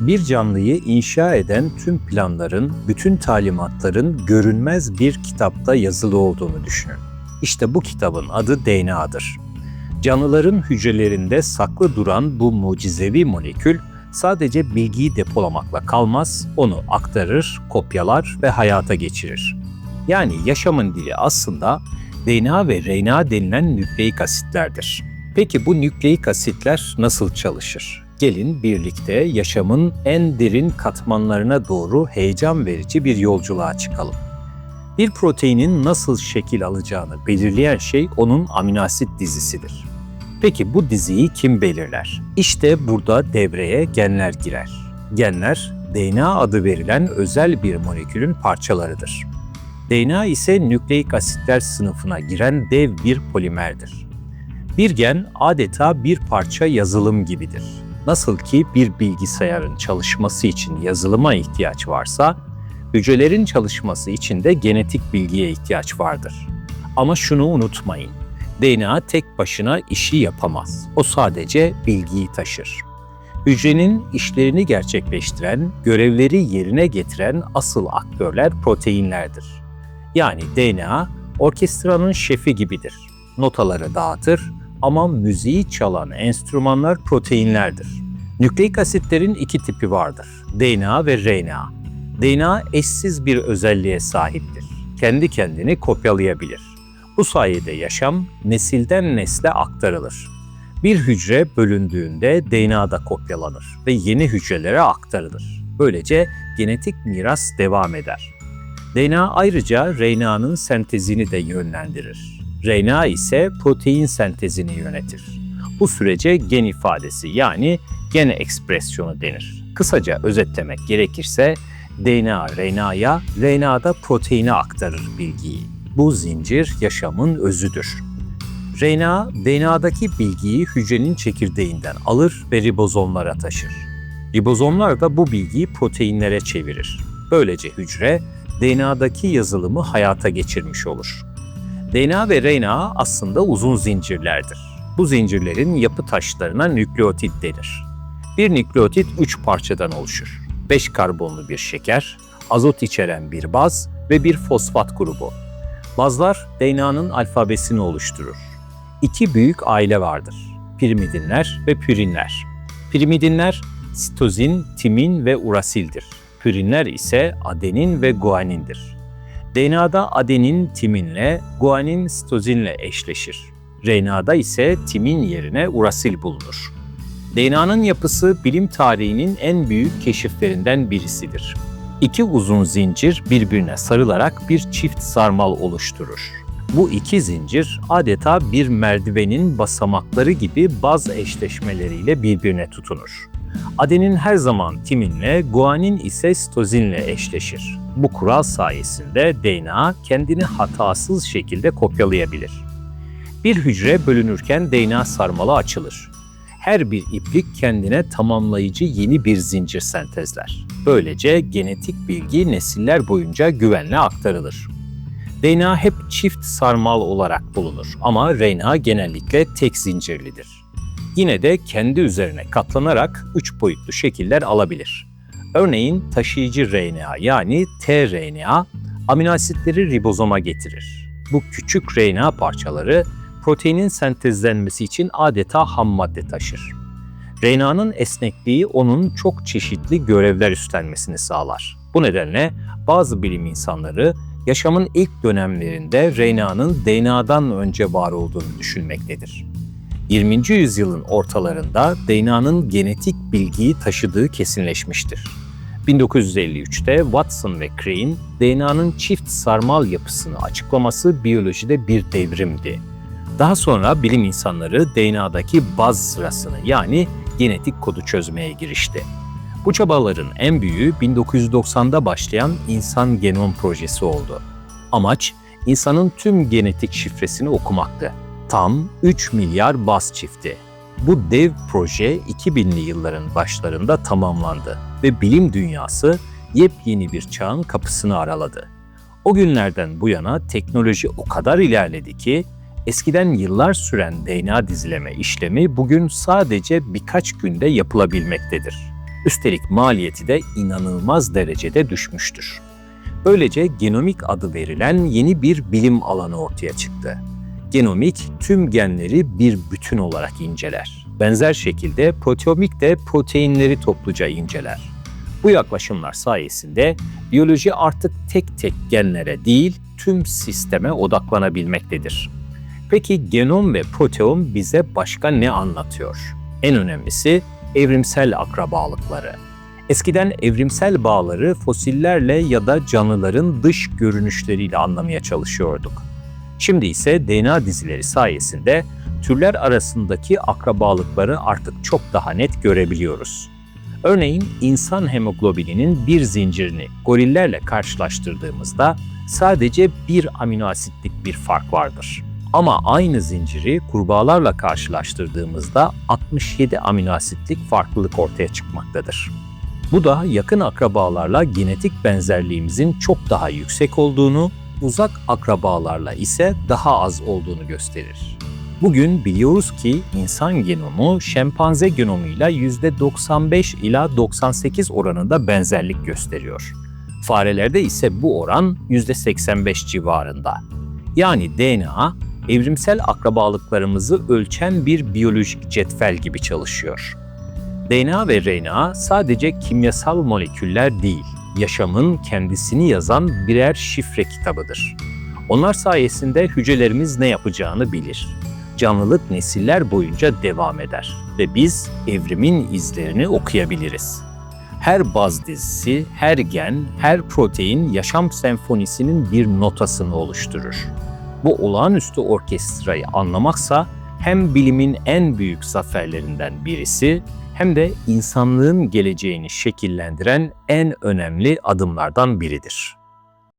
Bir canlıyı inşa eden tüm planların, bütün talimatların görünmez bir kitapta yazılı olduğunu düşünün. İşte bu kitabın adı DNA'dır. Canlıların hücrelerinde saklı duran bu mucizevi molekül sadece bilgiyi depolamakla kalmaz, onu aktarır, kopyalar ve hayata geçirir. Yani yaşamın dili aslında DNA ve RNA denilen nükleik asitlerdir. Peki bu nükleik asitler nasıl çalışır? Gelin birlikte yaşamın en derin katmanlarına doğru heyecan verici bir yolculuğa çıkalım. Bir proteinin nasıl şekil alacağını belirleyen şey onun aminoasit dizisidir. Peki bu diziyi kim belirler? İşte burada devreye genler girer. Genler, DNA adı verilen özel bir molekülün parçalarıdır. DNA ise nükleik asitler sınıfına giren dev bir polimerdir. Bir gen adeta bir parça yazılım gibidir. Nasıl ki bir bilgisayarın çalışması için yazılıma ihtiyaç varsa, hücrelerin çalışması için de genetik bilgiye ihtiyaç vardır. Ama şunu unutmayın, DNA tek başına işi yapamaz. O sadece bilgiyi taşır. Hücrenin işlerini gerçekleştiren, görevleri yerine getiren asıl aktörler proteinlerdir. Yani DNA orkestranın şefi gibidir. Notaları dağıtır ama müziği çalan enstrümanlar proteinlerdir. Nükleik asitlerin iki tipi vardır. DNA ve RNA. DNA eşsiz bir özelliğe sahiptir. Kendi kendini kopyalayabilir. Bu sayede yaşam nesilden nesle aktarılır. Bir hücre bölündüğünde DNA da kopyalanır ve yeni hücrelere aktarılır. Böylece genetik miras devam eder. DNA ayrıca RNA'nın sentezini de yönlendirir. RNA ise protein sentezini yönetir. Bu sürece gen ifadesi yani gen ekspresyonu denir. Kısaca özetlemek gerekirse DNA RNA'ya, RNA da proteine aktarır bilgiyi. Bu zincir yaşamın özüdür. RNA, DNA'daki bilgiyi hücrenin çekirdeğinden alır ve ribozomlara taşır. Ribozomlar da bu bilgiyi proteinlere çevirir. Böylece hücre DNA'daki yazılımı hayata geçirmiş olur. DNA ve RNA aslında uzun zincirlerdir. Bu zincirlerin yapı taşlarına nükleotit denir. Bir nükleotit 3 parçadan oluşur. 5 karbonlu bir şeker, azot içeren bir baz ve bir fosfat grubu. Bazlar DNA'nın alfabesini oluşturur. İki büyük aile vardır. Pirimidinler ve pürinler. Pirimidinler sitozin, timin ve urasildir. Pürinler ise adenin ve guanindir. DNA'da adenin timinle, guanin sitozinle eşleşir. RNA'da ise timin yerine urasil bulunur. DNA'nın yapısı bilim tarihinin en büyük keşiflerinden birisidir. İki uzun zincir birbirine sarılarak bir çift sarmal oluşturur. Bu iki zincir adeta bir merdivenin basamakları gibi baz eşleşmeleriyle birbirine tutunur. Adenin her zaman timinle, guanin ise sitozinle eşleşir. Bu kural sayesinde DNA kendini hatasız şekilde kopyalayabilir. Bir hücre bölünürken DNA sarmalı açılır. Her bir iplik kendine tamamlayıcı yeni bir zincir sentezler. Böylece genetik bilgi nesiller boyunca güvenle aktarılır. DNA hep çift sarmal olarak bulunur ama RNA genellikle tek zincirlidir. Yine de kendi üzerine katlanarak üç boyutlu şekiller alabilir. Örneğin taşıyıcı RNA yani tRNA amino asitleri ribozoma getirir. Bu küçük RNA parçaları proteinin sentezlenmesi için adeta ham madde taşır. RNA'nın esnekliği onun çok çeşitli görevler üstlenmesini sağlar. Bu nedenle bazı bilim insanları yaşamın ilk dönemlerinde RNA'nın DNA'dan önce var olduğunu düşünmektedir. 20. yüzyılın ortalarında DNA'nın genetik bilgiyi taşıdığı kesinleşmiştir. 1953'te Watson ve Crane, DNA'nın çift sarmal yapısını açıklaması biyolojide bir devrimdi. Daha sonra bilim insanları DNA'daki baz sırasını yani genetik kodu çözmeye girişti. Bu çabaların en büyüğü 1990'da başlayan İnsan Genom Projesi oldu. Amaç, insanın tüm genetik şifresini okumaktı. Tam 3 milyar baz çifti. Bu dev proje 2000'li yılların başlarında tamamlandı ve bilim dünyası yepyeni bir çağın kapısını araladı. O günlerden bu yana teknoloji o kadar ilerledi ki eskiden yıllar süren DNA dizileme işlemi bugün sadece birkaç günde yapılabilmektedir. Üstelik maliyeti de inanılmaz derecede düşmüştür. Böylece genomik adı verilen yeni bir bilim alanı ortaya çıktı. Genomik tüm genleri bir bütün olarak inceler. Benzer şekilde proteomik de proteinleri topluca inceler. Bu yaklaşımlar sayesinde biyoloji artık tek tek genlere değil tüm sisteme odaklanabilmektedir. Peki genom ve proteom bize başka ne anlatıyor? En önemlisi evrimsel akrabalıkları. Eskiden evrimsel bağları fosillerle ya da canlıların dış görünüşleriyle anlamaya çalışıyorduk. Şimdi ise DNA dizileri sayesinde türler arasındaki akrabalıkları artık çok daha net görebiliyoruz. Örneğin insan hemoglobininin bir zincirini gorillerle karşılaştırdığımızda sadece bir amino asitlik bir fark vardır. Ama aynı zinciri kurbağalarla karşılaştırdığımızda 67 amino asitlik farklılık ortaya çıkmaktadır. Bu da yakın akrabalarla genetik benzerliğimizin çok daha yüksek olduğunu, uzak akrabalarla ise daha az olduğunu gösterir. Bugün biliyoruz ki insan genomu şempanze genomuyla %95 ila 98 oranında benzerlik gösteriyor. Farelerde ise bu oran %85 civarında. Yani DNA evrimsel akrabalıklarımızı ölçen bir biyolojik cetvel gibi çalışıyor. DNA ve RNA sadece kimyasal moleküller değil, yaşamın kendisini yazan birer şifre kitabıdır. Onlar sayesinde hücrelerimiz ne yapacağını bilir. Canlılık nesiller boyunca devam eder ve biz evrimin izlerini okuyabiliriz. Her baz dizisi, her gen, her protein yaşam senfonisinin bir notasını oluşturur. Bu olağanüstü orkestrayı anlamaksa hem bilimin en büyük zaferlerinden birisi hem de insanlığın geleceğini şekillendiren en önemli adımlardan biridir.